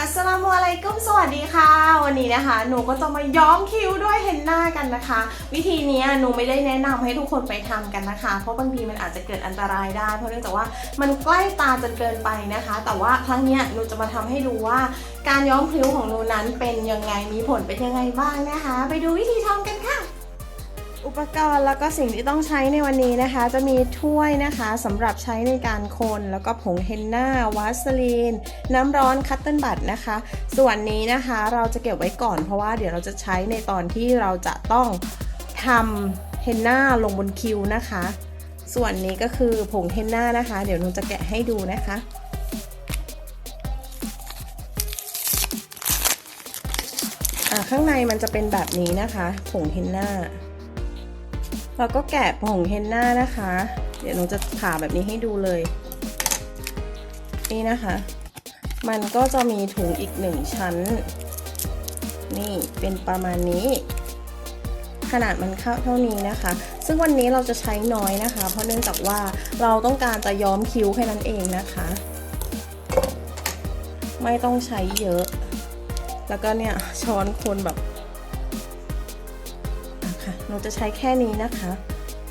อัสสลามุอะลัยกุมสวัสดีค่ะ วันนี้นะคะ หนูก็จะมาย้อมคิ้วด้วยเฮนหน่ากันนะคะ วิธีนี้หนูไม่ได้แนะนำให้ทุกคนไปทำกันนะคะ เพราะบางทีมันอาจจะเกิดอันตรายได้ เพราะเนื่องจากว่ามันใกล้ตาจนเกินไปนะคะ แต่ว่าครั้งนี้หนูจะมาทำให้ดูว่าการย้อมคิ้วของหนูนั้นเป็นยังไงมีผลเป็นยังไงบ้างนะคะ ไปดูวิธีทำกันค่ะ อุปกรณ์แล้วก็สิ่งที่ต้องใช้ในวันนี้นะคะ จะมีถ้วยนะคะสำหรับใช้ในการคนแล้วก็ผงเฮนนาวาสลีน น้ำร้อนคัตเติลบัตนะคะ ส่วนนี้นะคะเราจะเก็บไว้ก่อนเพราะว่าเดี๋ยวเราจะใช้ในตอนที่เราจะต้องทำเฮนนาลงบนคิวนะคะ ส่วนนี้ก็คือผงเฮนนานะคะ เดี๋ยวหนูจะแกะให้ดูนะคะอ่าข้างในมันจะเป็นแบบนี้นะคะผงเฮนน่า เราก็แกะผงเฮนน่านะคะ เดี๋ยวหนูจะผ่าแบบนี้ให้ดูเลย นี่นะคะ มันก็จะมีถุงอีกหนึ่งชั้น นี่เป็นประมาณนี้ ขนาดมันเข้าเท่านี้นะคะ ซึ่งวันนี้เราจะใช้น้อยนะคะ เพราะเนื่องจากว่าเราต้องการจะย้อมคิ้วแค่นั้นเองนะคะ ไม่ต้องใช้เยอะ แล้วก็เนี่ยช้อนคนแบบ หนูจะใช้แค่นี้นะคะ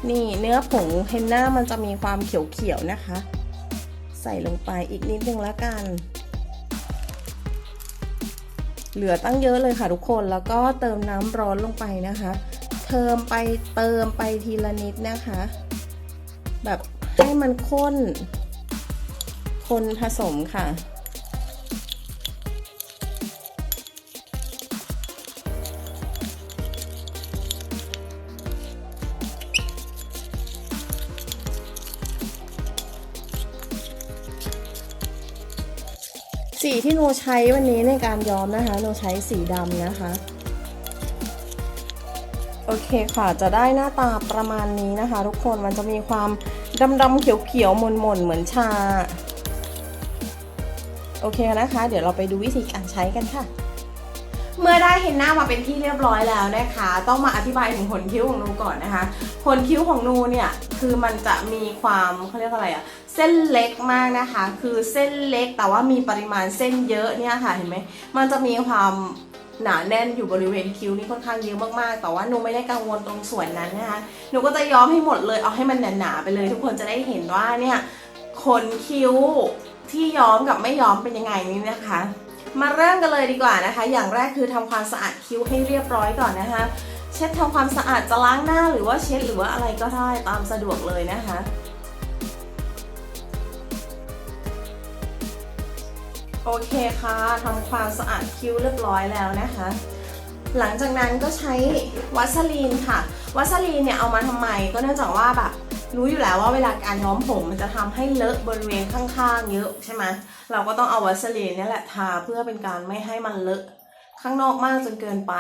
นี่เนื้อผงเฮนน่ามันจะมีความเขียวๆนะคะ ใส่ลงไปอีกนิดนึงแล้วกัน เหลือตั้งเยอะเลยค่ะทุกคนแล้วก็เติมน้ำร้อนลงไปนะคะเติมไปเติมไปทีละนิดนะคะ แบบให้มันข้น คนผสมค่ะ สีที่โนใช้วันนี้ในการย้อมนะคะโนใช้สีดำนะคะ โอเคค่ะจะได้หน้าตาประมาณนี้นะคะ ทุกคนมันจะมีความดำๆเขียวๆหม่นๆเหมือนชา โอเคนะคะ เดี๋ยวเราไปดูวิธีการใช้กันค่ะ เมื่อได้เห็นหน้ามาเป็นที่เรียบร้อยแล้วนะคะ ต้องมาอธิบายถึงขนคิ้วของนูก่อนนะคะขนคิ้วของนูเนี่ยคือมันจะมีความเขาเรียกอะไรอะเส้นเล็กมากนะคะ คือเส้นเล็กแต่ว่ามีปริมาณเส้นเยอะเนี่ยค่ะเห็นไหมมันจะมีความหนาแน่นอยู่บริเวณคิ้วนี่ค่อนข้างเยอะมากๆ แต่ว่าหนูไม่ได้กังวลตรงส่วนนั้นนะคะหนูก็จะย้อมให้หมดเลยเอาให้มันหนาๆไปเลย ทุกคนจะได้เห็นว่าเนี่ยขนคิ้วที่ย้อมกับไม่ย้อมเป็นยังไงนี่นะคะ มาเริ่มกันเลยดีกว่านะคะ อย่างแรกคือทำความสะอาดคิ้วให้เรียบร้อยก่อนนะคะ เช็ดทำความสะอาดจะล้างหน้าหรือว่าเช็ดหรือว่าอะไรก็ได้ตามสะดวกเลยนะคะโอเคค่ะทำความสะอาดคิ้วเรียบร้อยแล้วนะคะ หลังจากนั้นก็ใช้วัสลีนค่ะ วัสลีนเนี่ยเอามาทำไมก็เนื่องจากว่าแบบ รู้อยู่แล้วว่าเวลาการย้อมผมมันจะทำให้เลอะบริเวณข้างๆ เยอะใช่ไหมเราก็ต้องเอาวัสลีนนี่แหละทาเพื่อเป็นการไม่ให้มันเลอะข้างนอกมากจนเกินไป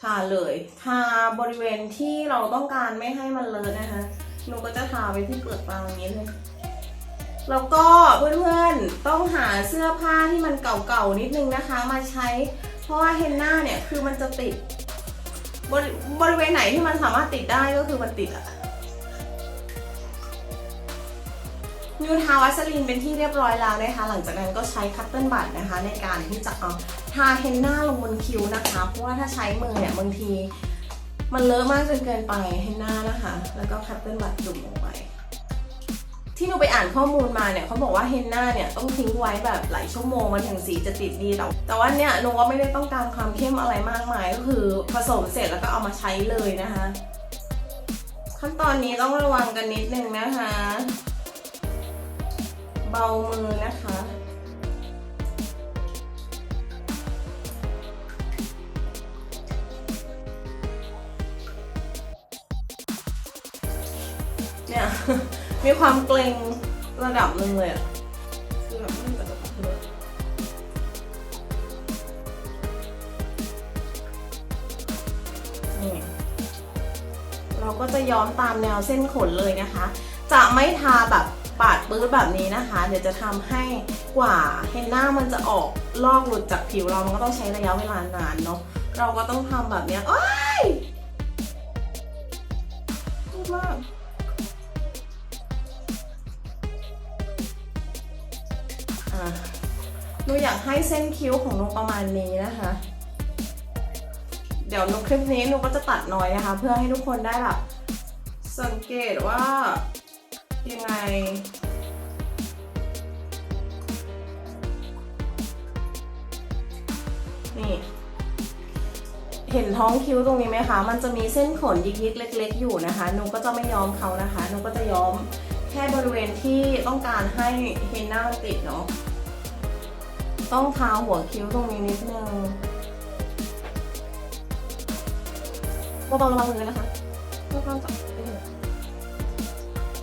ทาเลยทาบริเวณที่เราต้องการไม่ให้มันเลอะนะคะหนูก็จะทาไปที่เปลือกตาอย่างนี้เลยแล้วก็เพื่อนๆต้องหาเสื้อผ้าที่มันเก่าๆนิดนึงนะคะ มาใช้ เพราะว่าเฮนน่าเนี่ยคือมันจะติดบริบริเวณไหนที่มันสามารถติดได้ก็คือมันติดอะ นิวทาวัสลีนเป็นที่เรียบร้อยแล้วนะคะ หลังจากนั้นก็ใช้คัตเติลบัตนะคะ ในการที่จะเอาทาเฮนน่าลงบนคิ้วนะคะ เพราะว่าถ้าใช้มือเนี่ยบางที มันเลอะมากจนเกินไปเฮนน่านะคะ แล้วก็คัตเติลบัตจุ่มลงไปที่หนูไปอ่านข้อมูลมาเนี่ยเขาบอกว่าเฮนน่าเนี่ยต้องทิ้งไว้แบบหลายชั่วโมงมันถึงสีจะติดดีแต่แต่ว่าเนี่ยหนูก็ไม่ได้ต้องการความเข้มอะไรมากมายก็คือผสมเสร็จแล้วก็เอามาใช้เลยนะคะ ขั้นตอนนี้ต้องระวังกันนิดนึงนะคะ เบามือนะคะ เนี่ย มีความเกรงระดับหนึ่งเลยอะคือแบบไม่กระจกเลยนี่เราก็จะย้อมตามแนวเส้นขนเลยนะคะ จะไม่ทาแบบ ปื้ดแบบนี้นะคะ เดี๋ยวจะทำให้กว่าเฮนน่ามันจะออกลอกหลุดจากผิวเรามันก็ต้องใช้ระยะเวลานานเนาะเราก็ต้องทำแบบเนี้ยโอ้ยพูมากหนูอยากให้เส้นคิ้วของหนูประมาณนี้นะคะ เดี๋ยวหนูคลิปนี้หนูก็จะตัดน้อยนะคะ เพื่อให้ทุกคนได้แบบสังเกตว่ายังไง นี่เห็นท้องคิ้วตรงนี้ไหมคะ มันจะมีเส้นขนยิกๆเล็ก ๆ อยู่นะคะหนูก็จะไม่ย้อมเขานะคะหนูก็จะย้อมแค่บริเวณที่ต้องการให้เฮน่าติดเนาะ ต้องทาหัวคิ้วตรงนี้นิดนึงเบาๆระวังมือนะคะเบาๆจับ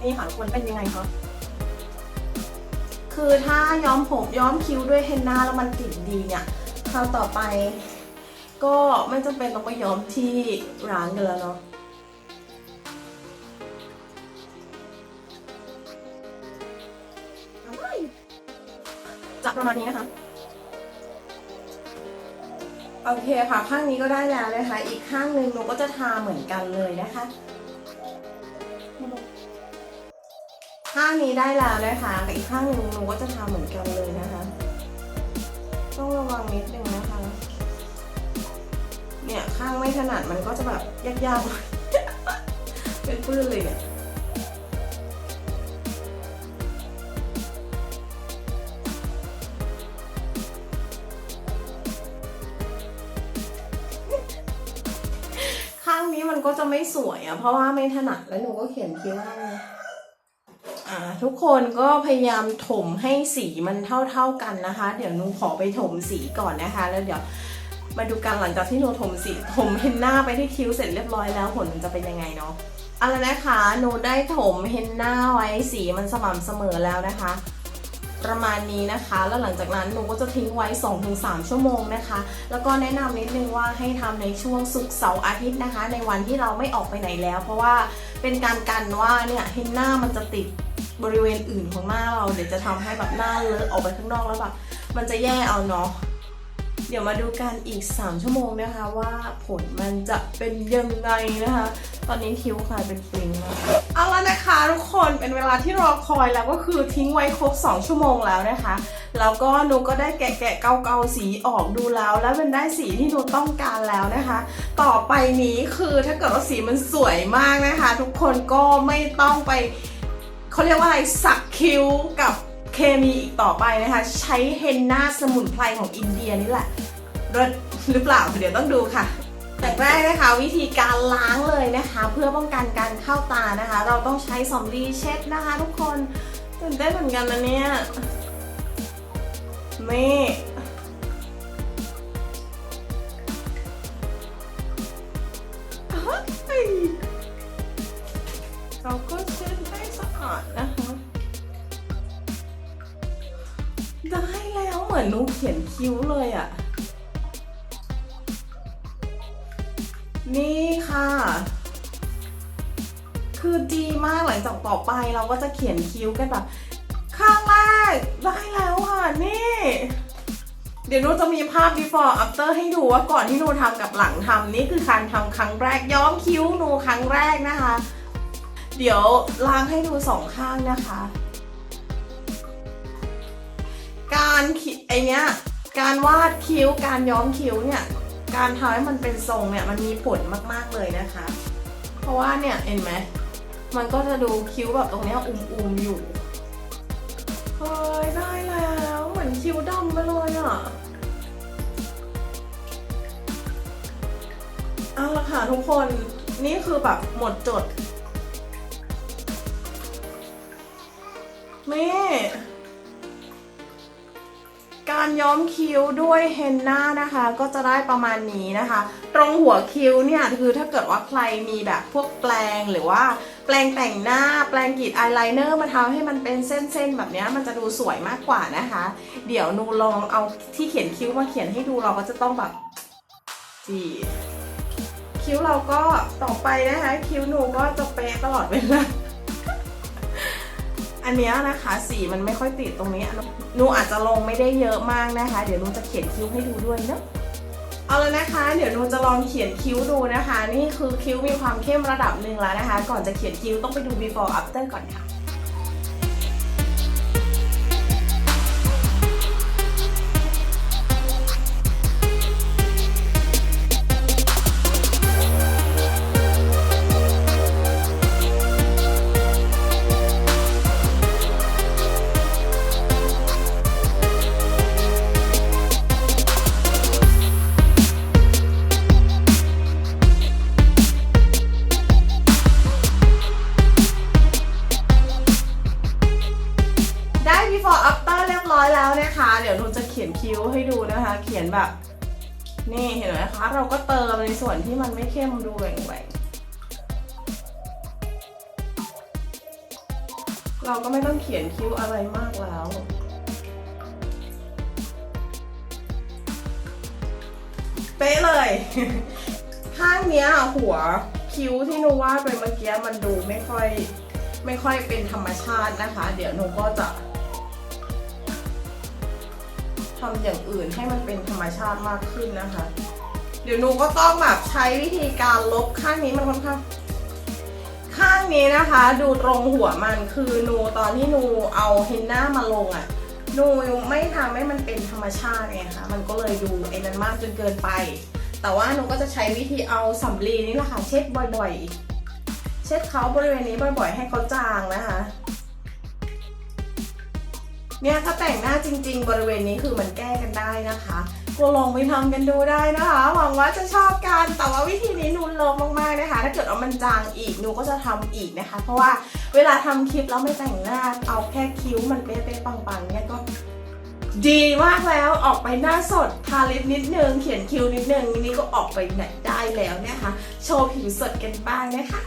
นี่ค่ะควรเป็นยังไงคะ คือถ้าย้อมผมย้อมคิ้วด้วยเฮนน่าแล้วมันติดดีเนี่ย คราวต่อไปก็ไม่จำเป็นต้องไปย้อมที่ร้านกันแล้วเนาะจะประมาณนี้นะคะ โอเคค่ะ ข้างนี้ก็ได้แล้วนะคะ อีกข้างหนึ่งหนูก็จะทาเหมือนกันเลยนะคะข้างนี้ได้แล้วนะคะกับอีกข้างหนึ่งหนูก็จะทาเหมือนกันเลยนะคะ ต้องระวังนิดนึงนะคะ เนี่ยข้างไม่ถนัดมันก็จะแบบยากๆ เป็นปื้นเลยเนี่ยข้างนี้มันก็จะไม่สวยอะเพราะว่าไม่ถนัดแล้วหนูก็เขียนคิ้วให้อ่า ทุกคนก็พยายามถมให้สีมันเท่าๆกันนะคะ เดี๋ยวนูขอไปถมสีก่อนนะคะ แล้วเดี๋ยวมาดูกันหลังจากที่หนูถมสีถมเฮนน่าไปที่คิ้วเสร็จเรียบร้อยแล้วผลมันจะเป็นยังไงเนาะเอาละนะคะหนูได้ถมเฮนน่าไว้สีมันสม่ำเสมอแล้วนะคะ ประมาณนี้นะคะ แล้วหลังจากนั้นหนูก็จะทิ้งไว้ 2-3 ชั่วโมงนะคะ แล้วก็แนะนำนิดนึงว่าให้ทำในช่วงศุกร์เสาร์อาทิตย์นะคะ ในวันที่เราไม่ออกไปไหนแล้ว เพราะว่าเป็นการกันว่าเนี่ยเฮนน่ามันจะติดบริเวณอื่นของหน้าเราเดี๋ยวจะทำให้แบบหน้าเลอะออกไปข้างนอกแล้วแบบมันจะแย่เอาเนาะ เดี๋ยวมาดูกันอีก 3 ชั่วโมงนะคะ ว่าผลมันจะเป็นยังไงนะคะ ตอนนี้คิ้วคลายเป็นปลิงแล้วเอาละนะคะทุกคนเป็นเวลาที่รอคอยแล้วก็คือทิ้งไว้ครบ 2 ชั่วโมงแล้วนะคะแล้วก็หนูก็ได้แกะแกะเกาเกาสีออกดูแล้ว แล้วมันได้สีที่หนูต้องการแล้วนะคะ ต่อไปนี้คือถ้าเกิดว่าสีมันสวยมากนะคะ ทุกคนก็ไม่ต้องไปเขาเรียกว่าอะไรสักคิ้วกับ เคมีอีกต่อไปนะคะ ใช้เฮนนาสมุนไพรของอินเดียนี่แหละรสหรือเปล่าเดี๋ยวต้องดูค่ะแต่แรกนะคะวิธีการล้างเลยนะคะ เพื่อป้องกันการเข้าตานะคะ เราต้องใช้สำลีเช็ดนะคะ ทุกคนตื่นเต้นเหมือนกันนะเนี่ยนี่เราก็เช็ดให้สะอาดนะคะ ได้แล้วเหมือนหนูเขียนคิ้วเลยอะ่ะ นี่ค่ะ คือดีมากหลังจากต่อไปเราก็จะเขียนคิ้วกันแบบข้างแรกได้แล้วค่ะนี่ เดี๋ยวหนูจะมีภาพ before after ให้ดูว่าก่อนที่หนูทำกับหลังทำนี่คือการทำครั้งแรกย้อมคิ้วหนูครั้งแรกนะคะ เดี๋ยวล้างให้ดูสองข้างนะคะ การขีไอเนี้ยการวาดคิ้วการย้อมคิ้วเนี่ยการทำให้มันเป็นทรงเนี่ยมันมีผลมากๆเลยนะคะ เพราะว่าเนี่ยเห็นไหมมันก็จะดูคิ้วแบบตรงเนี้ยอุ่มๆอยู่เฮ้ยได้แล้วเหมือนคิ้วดำไปเลยอะเอาละค่ะทุกคนนี่คือแบบหมดจดนี่ การย้อมคิ้วด้วยเฮนน่านะคะ ก็จะได้ประมาณนี้นะคะ ตรงหัวคิ้วเนี่ยคือถ้าเกิดว่าใครมีแบบพวกแปรงหรือว่าแปรงแต่งหน้าแปรงกรีดอายไลเนอร์มาทำให้มันเป็นเส้นๆแบบนี้มันจะดูสวยมากกว่านะคะ เดี๋ยวนูลองเอาที่เขียนคิ้วมาเขียนให้ดูเราก็จะต้องแบบจีคิ้วเราก็ต่อไปนะคะ คิ้วหนูก็จะเป๊ะตลอดเวลา อันเนี้ยนะคะสีมันไม่ค่อยติดตรงนี้นูอาจจะลงไม่ได้เยอะมากนะคะ เดี๋ยวนูจะเขียนคิ้วให้ดูด้วยเนาะเอาเลยนะคะ เดี๋ยวนูจะลองเขียนคิ้วดูนะคะ นี่คือคิ้วมีความเข้มระดับหนึ่งแล้วนะคะ ก่อนจะเขียนคิ้วต้องไปดู before after ก่อนค่ะ นี่เห็นไหมคะ เราก็เติมในส่วนที่มันไม่เข้มดูแหว่งๆเราก็ไม่ต้องเขียนคิ้วอะไรมากแล้วเป๊ะเลยข้างเนี้ยหัวคิ้วที่นูวาดไปเมื่อกี้มันดูไม่ค่อยไม่ค่อยเป็นธรรมชาตินะคะ เดี๋ยวนูก็จะ ทำอย่างอื่นให้มันเป็นธรรมชาติมากขึ้นนะคะ เดี๋ยวหนูก็ต้องแบบใช้วิธีการลบข้างนี้มันค่อนข้างข้างนี้นะคะดูตรงหัวมันคือหนูตอนที่หนูเอาเฮนน่ามาลงอะ่ะหนูไม่ทำให้มันเป็นธรรมชาติไงคะมันก็เลยดูไอ้นั้นมากจนเกินไป แต่ว่าหนูก็จะใช้วิธีเอาสำลีนี่แหละค่ะเช็ดบ่อยๆ เช็ดเขาบริเวณนี้บ่อยๆ ให้เขาจางนะคะ เนี่ยถ้าแต่งหน้าจริง ๆ บริเวณนี้คือมันแก้กันได้นะคะก็ลองไปทำกันดูได้นะคะ หวังว่าจะชอบกันแต่ว่าวิธีนี้นูลงมากๆนะคะ ถ้าเกิดว่ามันจางอีกนูก็จะทำอีกนะคะ เพราะว่าเวลาทำคลิปแล้วไม่แต่งหน้าเอาแค่คิ้วมันเป๊ะๆปังๆเนี่ยก็ดีมากแล้วออกไปหน้าสดทาลิปนิดนึง เขียนคิ้วนิดนึงนี่ก็ออกไปไหนได้แล้วนะคะ โชว์ผิวสดกันบ้างนะคะ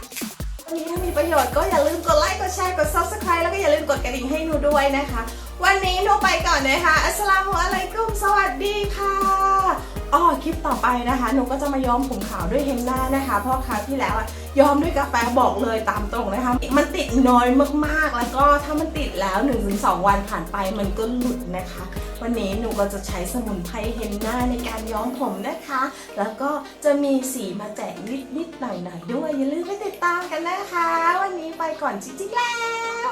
วันนี้ถ้ามีประโยชน์ก็อย่าลืมกดไลค์ กดแชร์ กด subscribe แล้วก็อย่าลืมกดกระดิ่งให้หนูด้วยนะคะ วันนี้หนูไปก่อนนะคะ อัสสลามุอะลัยกุม สวัสดีค่ะ อ๋อคลิปต่อไปนะคะหนูก็จะมาย้อมผมขาวด้วยเฮนน่านะคะเพราะคราวที่แล้วอะย้อมด้วยกาแฟบอกเลยตามตรงนะคะ มันติดน้อยมากๆ แล้วก็ถ้ามันติดแล้ว 1-2 วันผ่านไปมันก็หลุดนะคะ วันนี้หนูก็จะใช้สมุนไพรเฮนน่าในการย้อมผมนะคะ แล้วก็จะมีสีมาแจกนิดๆหน่อยๆด้วย อย่าลืมไปติดตามกันนะคะ วันนี้ไปก่อนจริงๆแล้ว